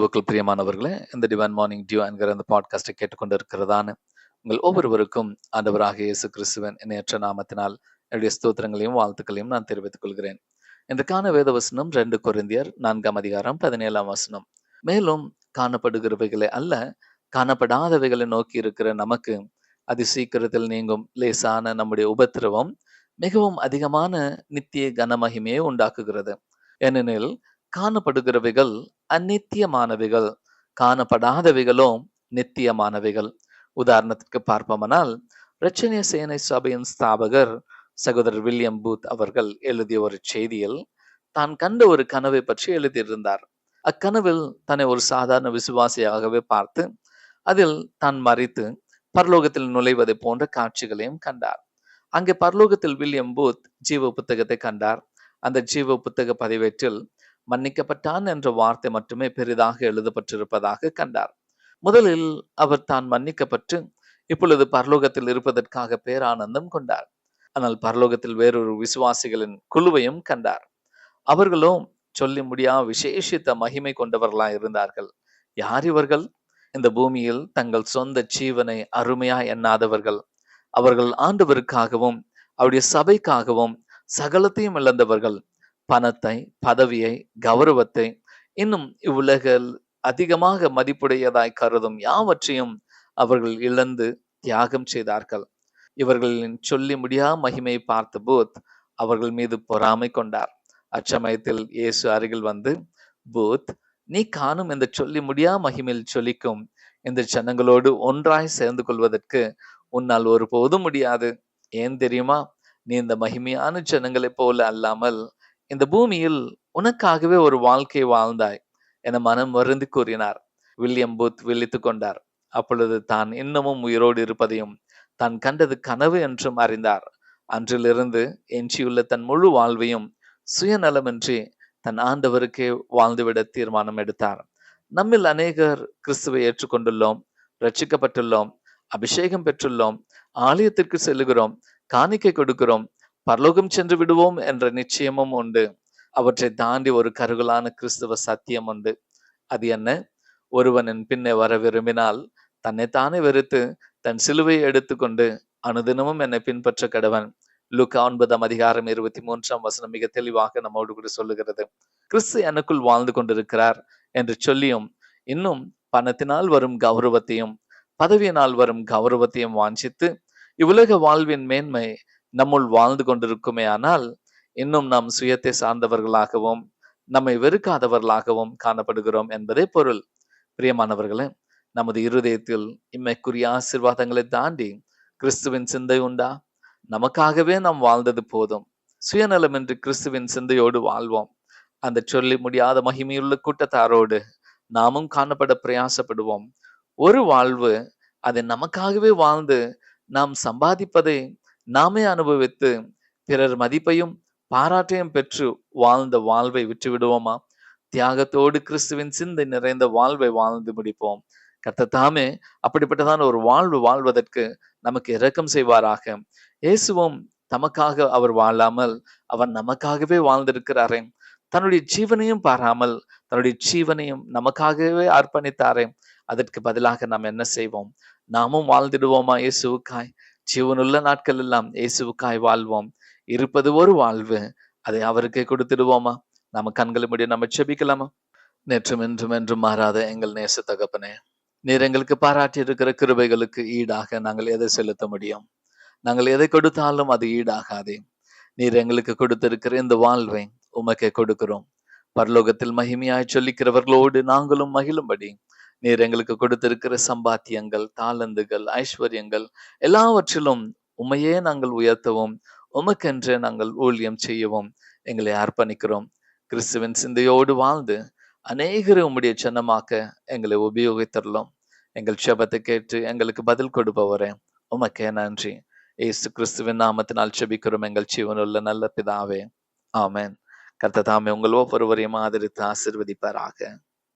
கிறிஸ்துவுக்குள் பிரியமானவர்களே இந்த டிவைன் மார்னிங் டியூ என்கிற இந்த பாட்காஸ்டை கேட்டுக்கொண்டு இருக்கிறதான உங்கள் ஒவ்வொருவருக்கும் ஆண்டவராக இயேசு கிறிஸ்துவன் இணையற்ற நாமத்தினால் என்னுடைய ஸ்தோத்திரங்களையும் வாழ்த்துக்களையும் நான் தெரிவித்துக் கொள்கிறேன். இந்த காண வேத வசனம் ரெண்டு கொரிந்தியர் நான்காம் அதிகாரம் பதினேழாம் வசனம். மேலும் காணப்படுகிறவைகளை அல்ல காணப்படாதவைகளை நோக்கி இருக்கிற நமக்கு அதி சீக்கிரத்தில் நீங்கும் லேசான நம்முடைய உபத்திரவம் மிகவும் அதிகமான நித்திய கனமகிமையை உண்டாக்குகிறது. ஏனெனில் காணப்படுகிறவைகள் அந்நித்தியமானவைகள் காணப்படாதவைகளும் நித்தியமானவைகள். உதாரணத்திற்கு பார்ப்போமானால் ரச்சனிய சேனை சபையின் ஸ்தாபகர் சகோதரர் வில்லியம் பூத் அவர்கள் எழுதிய ஒரு செய்தியில் தான் கண்ட ஒரு கனவை பற்றி எழுதியிருந்தார். அக்கனவில் தன்னை ஒரு சாதாரண விசுவாசியாகவே பார்த்து அதில் தான் மறித்து பரலோகத்தில் நுழைவதை போன்ற காட்சிகளையும் கண்டார். அங்கே பரலோகத்தில் வில்லியம் பூத் ஜீவ புத்தகத்தை கண்டார். அந்த ஜீவ புத்தக பதிவேற்றில் மன்னிக்கப்பட்டான் என்ற வார்த்தை மட்டுமே பெரிதாக எழுதப்பட்டிருப்பதாக கண்டார். முதலில் அவர் தான் மன்னிக்கப்பட்டு இப்பொழுது பரலோகத்தில் இருப்பதற்காக பேரானந்தம் கொண்டார். ஆனால் பரலோகத்தில் வேறொரு விசுவாசிகளின் குழுவையும் கண்டார். அவர்களும் சொல்லி முடியா விசேஷித்த மகிமை கொண்டவர்களாய் இருந்தார்கள். யார் இவர்கள்? இந்த பூமியில் தங்கள் சொந்த ஜீவனை அருமையா எண்ணாதவர்கள். அவர்கள் ஆண்டவருக்காகவும் அவருடைய சபைக்காகவும் சகலத்தையும் இழந்தவர்கள். பணத்தை பதவியை கௌரவத்தை இன்னும் இவ்வுலகில் அதிகமாக மதிப்புடையதாய் கருதும் யாவற்றையும் அவர்கள் இழந்து தியாகம் செய்தார்கள். இவர்களின் சொல்லி முடியா மகிமையை பார்த்த பூத் அவர்கள் மீது பொறாமை கொண்டார். அச்சமயத்தில் இயேசு அருகில் வந்து பூத் நீ காணும் இந்த சொல்லி முடியா மகிமையில் சொல்லிக்கும் இந்த ஜனங்களோடு ஒன்றாய் சேர்ந்து கொள்வதற்கு உன்னால் ஒருபோதும் முடியாது. ஏன் தெரியுமா? நீ இந்த மகிமையான ஜனங்களைப் போல அல்லாமல் இந்த பூமியில் உனக்காகவே ஒரு வாழ்க்கை வாழ்ந்தாய் என மனம் வருந்து கூறினார். வில்லியம் பூத் விழித்து கொண்டார். அப்பொழுது தான் இன்னமும் உயிரோடு இருப்பதையும் தான் கண்டது கனவு என்றும் அறிந்தார். அன்றிலிருந்து எஞ்சியுள்ள தன் முழு வாழ்வையும் சுயநலமின்றி தன் ஆண்டவருக்கே வாழ்ந்துவிட தீர்மானம் எடுத்தார். நம்மில் அநேகர் கிறிஸ்துவை ஏற்றுக்கொண்டுள்ளோம் ரட்சிக்கப்பட்டுள்ளோம் அபிஷேகம் பெற்றுள்ளோம் ஆலயத்திற்கு செல்லுகிறோம் காணிக்கை கொடுக்கிறோம் பரலோகம் சென்று விடுவோம் என்ற நிச்சயமும் உண்டு. அவற்றை தாண்டி ஒரு கருகலான கிறிஸ்துவ சத்தியம் உண்டு. அது என்ன? ஒருவனின் பின்னே வர விரும்பினால் தன்னைத்தானே வெறுத்து தன் சிலுவையை எடுத்துக்கொண்டு அனுதினமும் என்னை பின்பற்ற கடவன். லுக்கா ஒன்பதாம் அதிகாரம் இருபத்தி மூன்றாம் வசனம் மிக தெளிவாக நம்மோடு கூட சொல்லுகிறது. கிறிஸ்து எனக்குள் வாழ்ந்து கொண்டிருக்கிறார் என்று சொல்லியும் இன்னும் பணத்தினால் வரும் கௌரவத்தையும் பதவியினால் வரும் கௌரவத்தையும் வாஞ்சித்து இவ்வுலக வாழ்வின் மேன்மை நம்முள் வாழ்ந்து கொண்டிருக்குமே ஆனால் இன்னும் நாம் சுயத்தை சார்ந்தவர்களாகவும் நம்மை வெறுக்காதவர்களாகவும் காணப்படுகிறோம் என்பதே பொருள். பிரியமானவர்களே நமது இருதயத்தில் இம்மைக்குரிய ஆசிர்வாதங்களை தாண்டி கிறிஸ்துவின் சிந்தை உண்டா? நமக்காகவே நாம் வாழ்ந்தது போதும். சுயநலம் என்று கிறிஸ்துவின் சிந்தையோடு வாழ்வோம். அந்த சொல்லி முடியாத மகிமையுள்ள கூட்டத்தாரோடு நாமும் காணப்பட பிரயாசப்படுவோம். ஒரு வாழ்வு அதை நமக்காகவே வாழ்ந்து நாம் சம்பாதிப்பதை நாமே அனுபவித்து பிறர் மதிப்பையும் பாராட்டையும் பெற்று வாழ்ந்த வாழ்வை விட்டு விடுவோமா தியாகத்தோடு கிறிஸ்துவின் சிந்தை நிறைந்த வாழ்வை வாழ்ந்து முடிப்போம். கத்தத்தாமே அப்படிப்பட்டதான ஒரு வாழ்வு வாழ்வதற்கு நமக்கு இரக்கம் செய்வாராக. இயேசுவும் தமக்காக அவர் வாழாமல் அவர் நமக்காகவே வாழ்ந்திருக்கிறாரே. தன்னுடைய ஜீவனையும் பாராமல் தன்னுடைய ஜீவனையும் நமக்காகவே அர்ப்பணித்தாரே. அதற்கு பதிலாக நாம் என்ன செய்வோம்? நாமும் வாழ்ந்திடுவோமா இயேசுவுக்காய்? ஜீவனுள்ள நாட்கள் எல்லாம் இயேசுக்காய் வாழ்வோம். இருப்பது ஒரு வாழ்வு. அதை அவருக்கே கொடுத்துடுவோமா? நம்ம கண்களை முடிய நம்ம செபிக்கலாமா? நேற்றும் என்றும் என்றும் மாறாத எங்கள் நேச தகப்பனே நீர் எங்களுக்கு பாராட்டி இருக்கிற கிருபைகளுக்கு ஈடாக நாங்கள் எதை செலுத்த முடியும்? நாங்கள் எதை கொடுத்தாலும் அது ஈடாகாதே. நீர் எங்களுக்கு கொடுத்திருக்கிற இந்த வாழ்வை உமக்கே கொடுக்கிறோம். பரலோகத்தில் மகிமையாய் சொல்லிக்கிறவர்களோடு நாங்களும் மகிழும்படி நீர் எங்களுக்கு கொடுத்திருக்கிற சம்பாத்தியங்கள் தாளந்துகள் ஐஸ்வர்யங்கள் எல்லாவற்றிலும் உமையே நாங்கள் உயர்த்தவும். உமக்கென்று நாங்கள் ஊழியம் செய்யவும் எங்களை அர்ப்பணிக்கிறோம். கிறிஸ்துவின் சிந்தையோடு வாழ்ந்து அநேகரை உம்முடைய சின்னமாக்க எங்களை உபயோகித்தரலாம் எங்கள் செபத்தை கேட்டு எங்களுக்கு பதில் கொடுப்பவரே உமக்கே நன்றி. ஏசு கிறிஸ்துவின் நாமத்தினால் செபிக்கிறோம். எங்கள் ஜீவனுள்ள நல்ல பிதாவே. ஆமேன். கர்த்ததாமே உங்கள் ஒவ்வொருவரையும் ஆதரித்து ஆசிர்வதிப்பாராக.